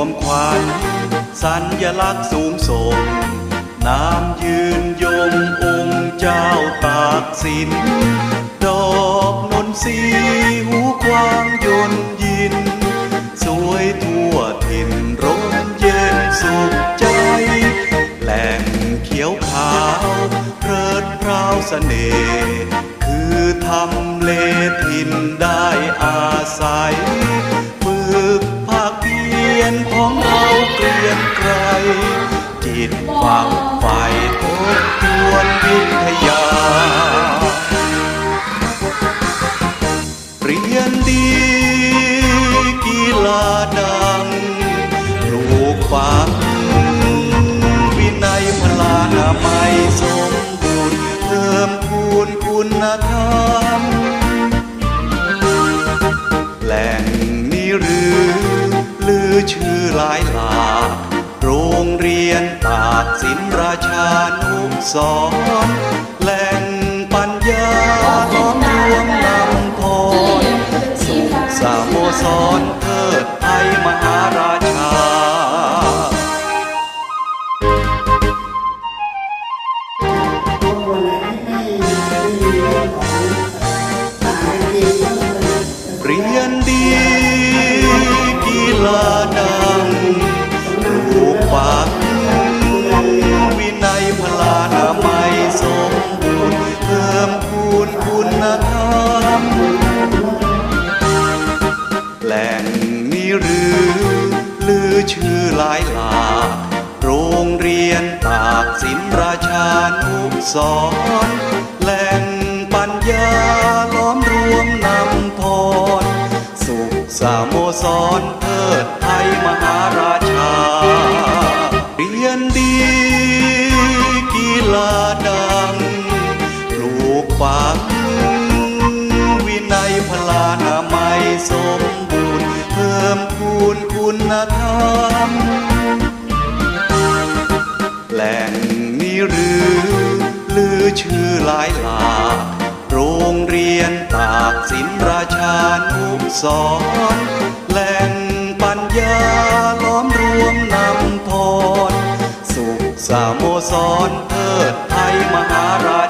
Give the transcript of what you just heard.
วมควายสัญลักษณ์สูงส่ง น้ำยืนยงองค์เจ้าตากสิน ดอกนนทรีหูกวางยนยิน สวยทั่วถิ่นร่มเย็นสุขใจ แหล่งเขียวขาวเพลิดเพราวเสน่ห์คือทำเลถิ่นได้อาศัย จิตฝังใฝ่ทบทวนวิทยา เรียนดีกีฬาดังปลูกฝังวินัยพลานามัยสมบูรณ์เพิ่มพูนคุณธรรมแหล่งนี้หรือ ลือชื่อหลายหลาก สินราชานุสรณ์แหล่งปัญญาล้อมรวมนำพรสุขสาโมสรเทิดไทยมหารา ชื่อหลายหลาก โรงเรียนตากสินราชานุสรณ์แหล่งปัญญาล้อมรวมนำพรสุขสาโมสรเทิดไทยมหาราชา เรียนดี คุณธรรมแหล่งนี้หรือลือชื่อหลายหลากโรงเรียนตากสินราชานุสรแหล่งปัญญาล้อมรวมนำพร สุขสามโมสรเทิดไทยมหาราช